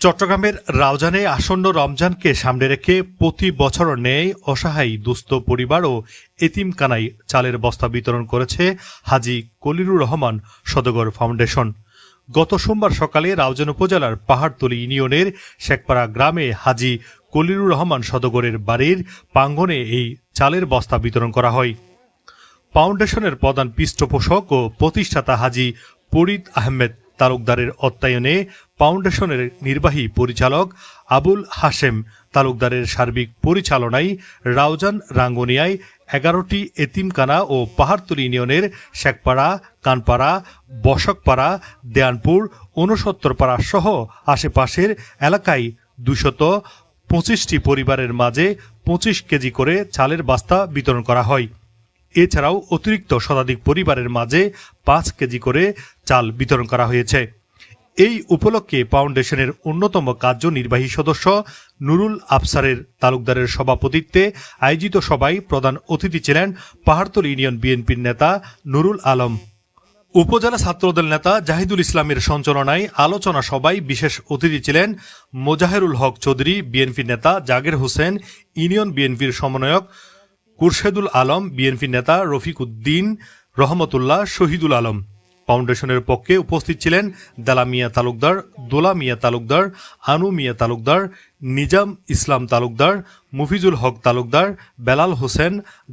চট্টগ্রামের রাউজানে আসন্ন রমজানকে সামনে রেখে প্রতি বছর ন্যায়, অসহায়, দুস্থ পরিবার ও এতিমকানাই চালের বস্তা বিতরণ করেছে হাজি কলিরুর রহমান সদগর ফাউন্ডেশন। গত সোমবার সকালে রাউজান উপজেলার পাহাড়তলি ইউনিয়নের শেখপাড়া গ্রামে হাজি কলিরুর রহমান সদগরের বাড়ির প্রাঙ্গণে এই চালের বস্তা বিতরণ করা হয়। ফাউন্ডেশনের প্রধান পৃষ্ঠপোষক ও প্রতিষ্ঠাতা হাজি ফরিদ আহমেদ তালুকদারের অত্যায়নে ফাউন্ডেশনের নির্বাহী পরিচালক আবুল হাশেম, তালুকদারের সার্বিক পরিচালনায় রাউজান রাঙ্গুনিয়ায় এগারোটি এতিমকানা ও পাহাড়তলি ইউনিয়নের শেখপাড়া, কানপাড়া, বসকপাড়া, দেয়ানপুর, ঊনসত্তরপাড়া সহ আশেপাশের এলাকায় দুশত পঁচিশটি পরিবারের মাঝে পঁচিশ কেজি করে চালের বাস্তা বিতরণ করা হয়। এছাড়াও অতিরিক্ত শতাধিক পরিবারের মাঝে পাঁচ কেজি করে চাল বিতরণ করা হয়েছে। এই উপলক্ষে ফাউন্ডেশনের অন্যতম কার্যনির্বাহী সদস্য নুরুল আফসারের তালুকদারের সভাপতিত্বে আয়োজিত সভায় প্রধান অতিথি ছিলেন পাহাড়তল ইউনিয়ন বিএনপির নেতা নুরুল আলম। উপজেলা ছাত্রদল নেতা জাহিদুল ইসলামের সঞ্চালনায় আলোচনা সভায় বিশেষ অতিথি ছিলেন মোজাহেরুল হক চৌধুরী বিএনপি নেতা জাগের হোসেন, ইউনিয়ন বিএনপির সমন্বয়ক কুরশেদুল আলম, বিএনপি নেতা রফিক উদ্দিন, রহমতুল্লাহ, শহীদুল আলম। ফাউন্ডেশনের পক্ষে উপস্থিত ছিলেন দালা মিয়া তালুকদার, দোলা মিয়া তালুকদার, আনু মিয়া তালুকদার, নিজাম ইসলাম তালুকদার, মুফিজুল হক তালুকদার, বেলাল হোসেন,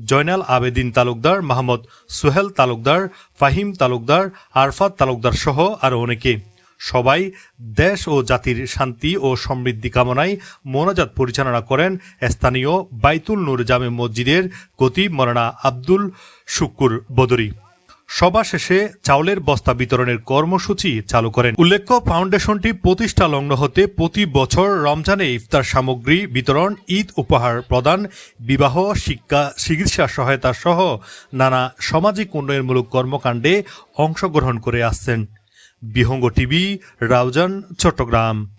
জয়নাল আবেদিন তালুকদার, মাহমদ সোহেল তালুকদার, ফাহিম তালুকদার, আরফাত তালুকদার সহ আরও অনেকে। সবাই দেশ ও জাতির শান্তি ও সমৃদ্ধি কামনায় মোনাজাত পরিচালনা করেন স্থানীয় বাইতুল নূর জামে মসজিদের গতি মরানা আব্দুল শুকুর বদরি। সভা শেষে চাউলের বস্তা বিতরণের কর্মসূচি চালু করেন। উল্লেখ্য, ফাউন্ডেশনটি প্রতিষ্ঠা লগ্ন হতে প্রতি বছর রমজানে ইফতার সামগ্রী বিতরণ, ঈদ উপহার প্রদান, বিবাহ, শিক্ষা, চিকিৎসা সহায়তা সহ নানা সামাজিক উন্নয়নমূলক কর্মকাণ্ডে অংশগ্রহণ করে আসছেন। বিহঙ্গ টিভি রাউজান চট্টগ্রাম।